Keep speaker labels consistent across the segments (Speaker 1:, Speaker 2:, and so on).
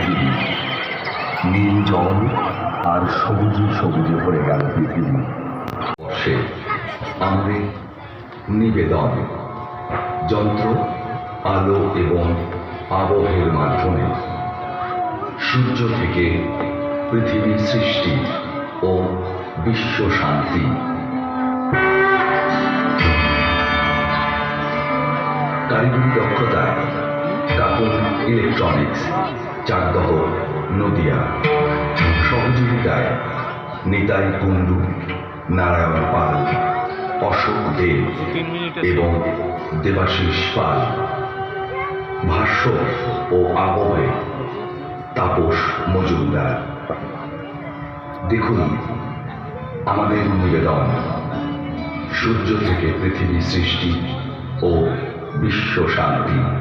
Speaker 1: পৃথিবী নীল জল আর সবুজে সবুজে ভরে গেল পৃথিবী। বর্ষে আমাদের নিবেদন, যন্ত্র, আলো এবং আবহের মাধ্যমে সূর্য থেকে পৃথিবীর সৃষ্টি ও বিশ্ব শান্তি। কারিগরি দক্ষতায় কাপড় ইলেকট্রনিক্স চাকদহ, নদিয়া। সহযোগিতায় নিতাই কুণ্ডু, নারায়ণ পাল, অশোক দেব এবং দেবাশিস পাল। ভাষ্য ও আবহে তাপস মজুমদার। দেখুন আমাদের নিবেদন। সূর্য থেকে পৃথিবী সৃষ্টি ও বিশ্ব শান্তি।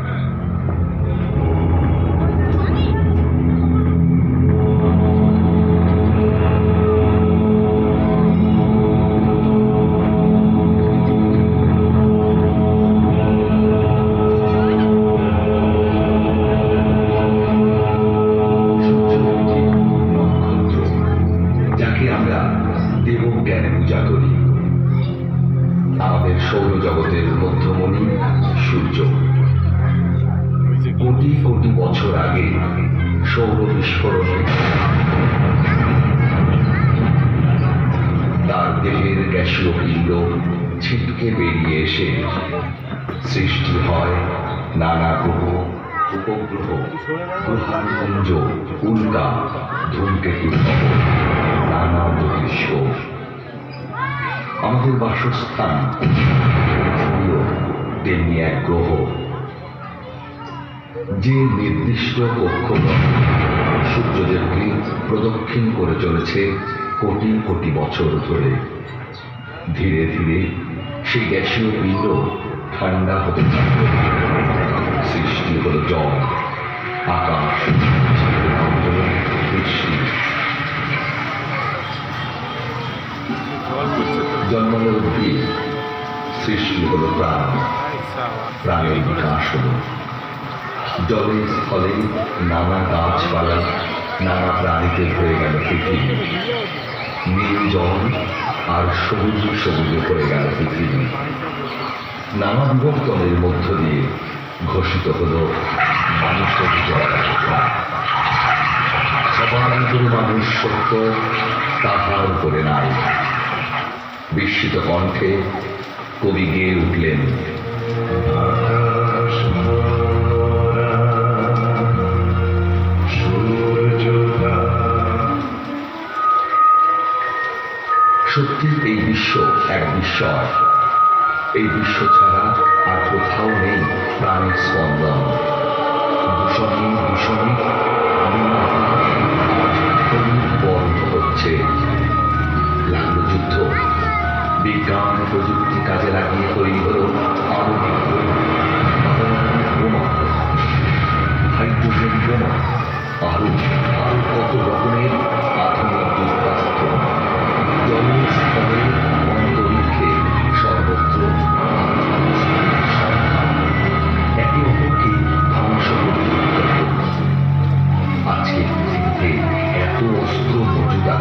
Speaker 1: আগে সৌর বিস্ফোরণে। তার দেহের গ্যাসীয় পিণ্ড ছিটকে বেরিয়ে এসে সৃষ্টি হয় নানা গ্রহ, উপগ্রহ, গ্রহাণুপুঞ্জ, উল্কা ধূমকেতু নানা জ্যোতিষ আমাদের বাসস্থান তেমনি এক গ্রহ। যে নির্দিষ্ট কক্ষপথ সূর্যদেবকে প্রদক্ষিণ করে চলেছে কোটি কোটি বছর ধরে। ধীরে ধীরে সেই গ্যাসীয় পিণ্ড ঠান্ডা হতে থাকবে সৃষ্টি হল জল, আকাশ, বৃষ্টি। অবধি সৃষ্টি হল প্রাণ। প্রাণের বিকাশ হল। জলে স্থলে নানা গাছপালা, নানা প্রাণীতে হয়ে গেল পৃথিবী। নীল জল আর সবুজ সবুজে হয়ে গেল পৃথিবী। নানা বিবর্তনের মধ্য দিয়ে ঘোষিত হল মানুষের জয় সবার মানুষ সত্য তাহার উপরে নাই। বিস্মিত কণ্ঠে কবি গেয়ে উঠলেন সত্যি এই বিশ্ব এক বিস্ময়। এই বিশ্ব ছাড়া আর কোথাও নেই প্রাণের স্পন্দন।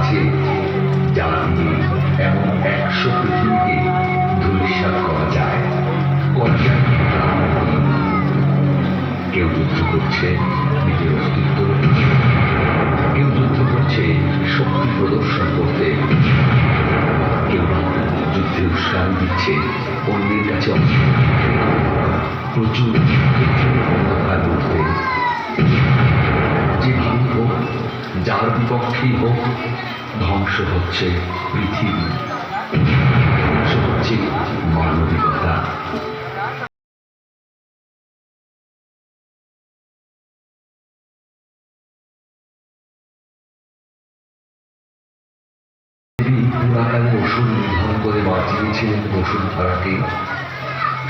Speaker 1: আছে যা দিয়ে এমন একশো পৃথিবীকে ধূলিসাৎ করা যায়। কেউ যুদ্ধ করছে, নিজের অস্তিত্ব কেউ যুদ্ধ করছে, শক্তি প্রদর্শন করতে। কেউ যুদ্ধে উস্কানি দিচ্ছে, অন্যের কাছে প্রচুর অন্ধকার উঠতে যার বিপক্ষেই হোক, ধ্বংস হচ্ছে পৃথিবী। ধ্বংস হচ্ছে মানবিকতা। পুরাকালে নিধন করে বাঁচিয়েছিলেন বসুন্ধরাকে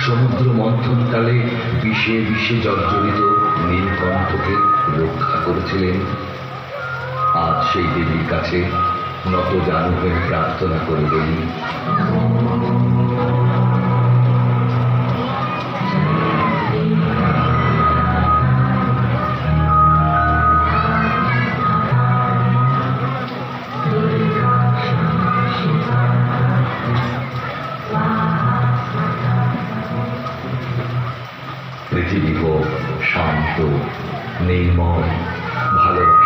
Speaker 1: সমুদ্র মন্থনকালে বিষে জর্জরিত নীলকণ্ঠকে রক্ষা করেছিলেন। আজ সেই দেবীর কাছে নত জানু প্রার্থনা করবেন পৃথিবী হোক শান্ত নির্মল ভালো